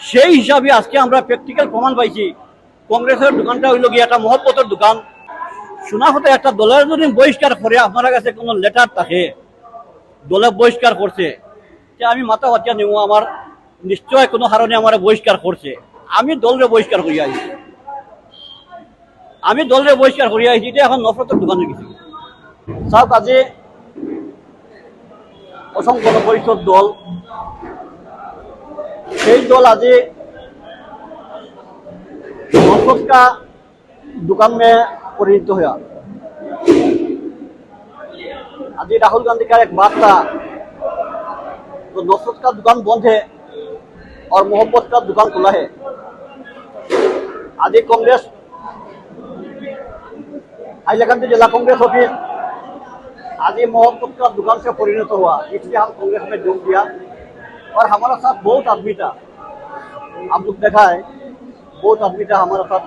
সেই হিসাবে আজকে আমরা প্র্যাকটিক্যাল প্রমাণ পাইছি। কংগ্রেসের দোকানটা হইল গিয়ে একটা মহব্বতের দোকান। শোনা হতে একটা দলের যদি বহিষ্কার করে, আপনার কাছে কোনো লেটার থাকে, দলে বহিষ্কার করছে, যে আমি মাথা বাচ্চা নেব, আমার নিশ্চয় কোনো কারণে আমার বহিষ্কার করছে। আমি দলরে বহিষ্কার করিয়া আইছি। আমি দলরে বহিষ্কার করিয়া আইছি, এটা এখন নফরতের দোকানে গেছি আজি অসংখ্য পরিষদ দল সেই দল আজি नफरत का दुकान में परिणत हुआ आज राहुल गांधी का एक बात था तो नफरत का दुकान बंद है और मोहब्बत का दुकान खुला है आज कांग्रेस हाईलाकांदी जिला कांग्रेस ऑफिस आज ये मोहब्बत का दुकान से परिणत हुआ इसलिए हम कांग्रेस में जोड़ दिया और हमारा साथ बहुत आदमी था आप लोग देखा है बहुत आदमी था हमारा साथ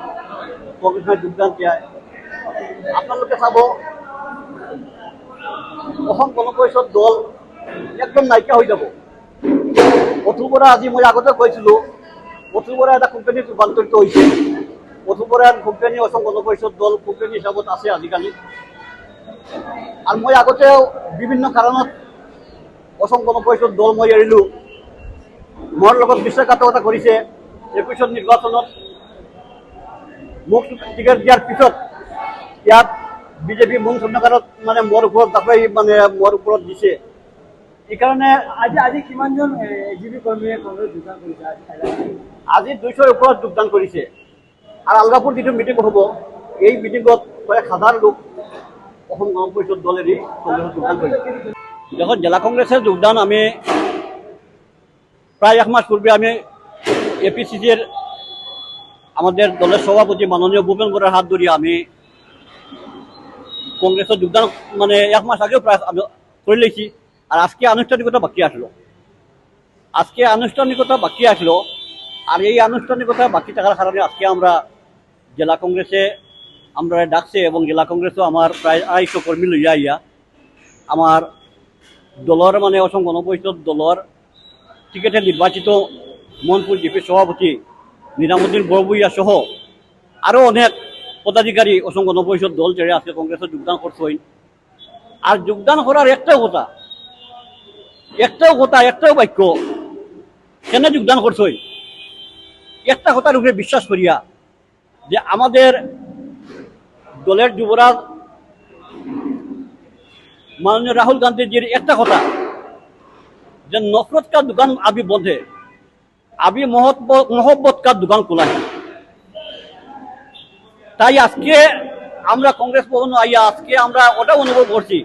कांग्रेस में योगदान किया है আপোনালোকে চাব অসম গণ পৰিষদ দল একদম নাইকিয়া হৈ যাব পথুৰ বৰা আজি মই আগতে কৈছিলো পথুৰ বৰা এটা কোম্পানীত ৰূপান্তৰিত হৈছে পথুৰ বৰা কোম্পানী অসম গণ পৰিষদ দল কোম্পানী হিচাপত আছে আজিকালি আৰু মই আগতেও বিভিন্ন কাৰণত অসম গণ পৰিষদ দল মই এৰিলোঁ মোৰ লগত বিশ্বাসঘাতকতা কৰিছে একৈছত নিৰ্বাচনত। মোক টিকেট দিয়াৰ পিছত ইয়াত বিজেপি মুং চন্দ্ৰকাৰত মানে মোৰ ওপৰত দাপাই মানে মোৰ ওপৰত দিছে। সেইকাৰণে আজি আজি কিমানজন, এ জি বি কৰ্মীয়ে কংগ্ৰেছ যোগদান কৰিছে? আজি দুইশৰ ওপৰত যোগদান কৰিছে। আৰু আলগাপুৰ যিটো মিটিং হ'ব, এই মিটিঙত কয়েক হাজাৰ লোক অসম গণ পৰিষদ দল এৰি কংগ্ৰেছত যোগদান কৰিছে। যখন জেলা কংগ্রেসের যোগদান আমি প্রায় এক মাস পূর্বে আমি এপিসিসির আমাদের দলের সভাপতি মাননীয় ভূপেন বরার হাত ধরিয়ে আমি কংগ্রেসের যোগদান মানে এক মাস আগেও প্রায় আমি করে লেছি আর আজকে আনুষ্ঠানিকতা বাকি আসলো। আজকে আনুষ্ঠানিকতা বাকি আসলো। আর এই আনুষ্ঠানিকতা বাকি থাকার কারণে আজকে আমরা জেলা কংগ্রেসে আমরা ডাকছে এবং জেলা কংগ্রেসও আমার প্রায় আড়াইশো কর্মী লইয়া আইয়া আমার দলের মানে অসম গণপরিষদ দলের টিকিটে নির্বাচিত মনপুর জিপি সভাপতি নিজামুদ্দিন বড়বুইয়া সহ আরও অনেক পদাধিকারী অসম গণপরিষদ দল ছেড়ে আজকে কংগ্রেসে যোগদান করছেন আর যোগদান করার একটাও কথা একটাও কথা, একটাও বাক্য, কেন যোগদান করছই একটা কথার উপরে বিশ্বাস করিয়া যে আমাদের দলের যুবরাজ মাননীয় রাহুল গান্ধীজির একটা কথা যে নফরত का दुकान अभी बंद है अभी मोहब्बत मोहब्बत का दुकान खुला है তাই আজকে আমরা কংগ্রেস ভবন আইয়া আজকে আমরা ওটা অনুভব করছি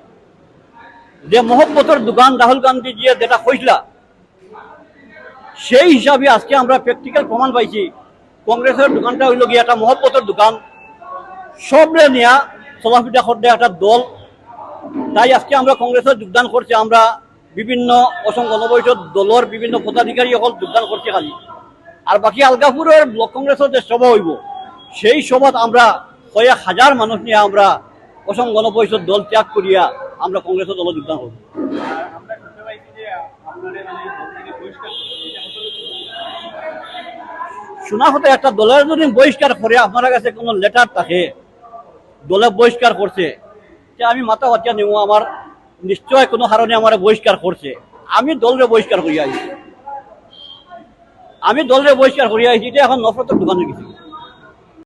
যে মহব্বতের দোকান রাহুল গান্ধী জি যেটা কইসলা সেই হিসাবে আজকে আমরা প্র্যাকটিক্যাল প্রমাণ পাইছি কংগ্রেসের দোকানটা হইল গিয়ে একটা মহব্বতের দোকান সবরে নিয়া চলাফিটা করতে একটা দল তাই আজকে আমরা কংগ্রেসে যোগদান করছি আমরা বিভিন্ন অসম গণপরিষদ দলের বিভিন্ন পদাধিকারী সকল যোগদান করছি খালি আর বাকি আলগাপুরের ব্লক কংগ্রেসের যে সভা হইব, সেই সভাত আমরা কয়েক হাজার মানুষ নিয়ে আমরা অসম গণপরিষদ দল ত্যাগ করিয়া আমরা কংগ্রেসের দলে যোগদান করব শোনা হতে একটা দলের যদি বহিষ্কার করে আপনার কাছে কোনো লেটার থাকে, দলে বহিষ্কার করছে যে আমি মাথা বাচ্চা নেব আমার নিশ্চয় কোনো কারণে আমার বহিষ্কার করছে। আমি দলরে বহিষ্কার করিয়া আইছি। আমি দলরে বহিষ্কার করিয়া আইছি এটা এখন নফরতের দোকানে গেছি।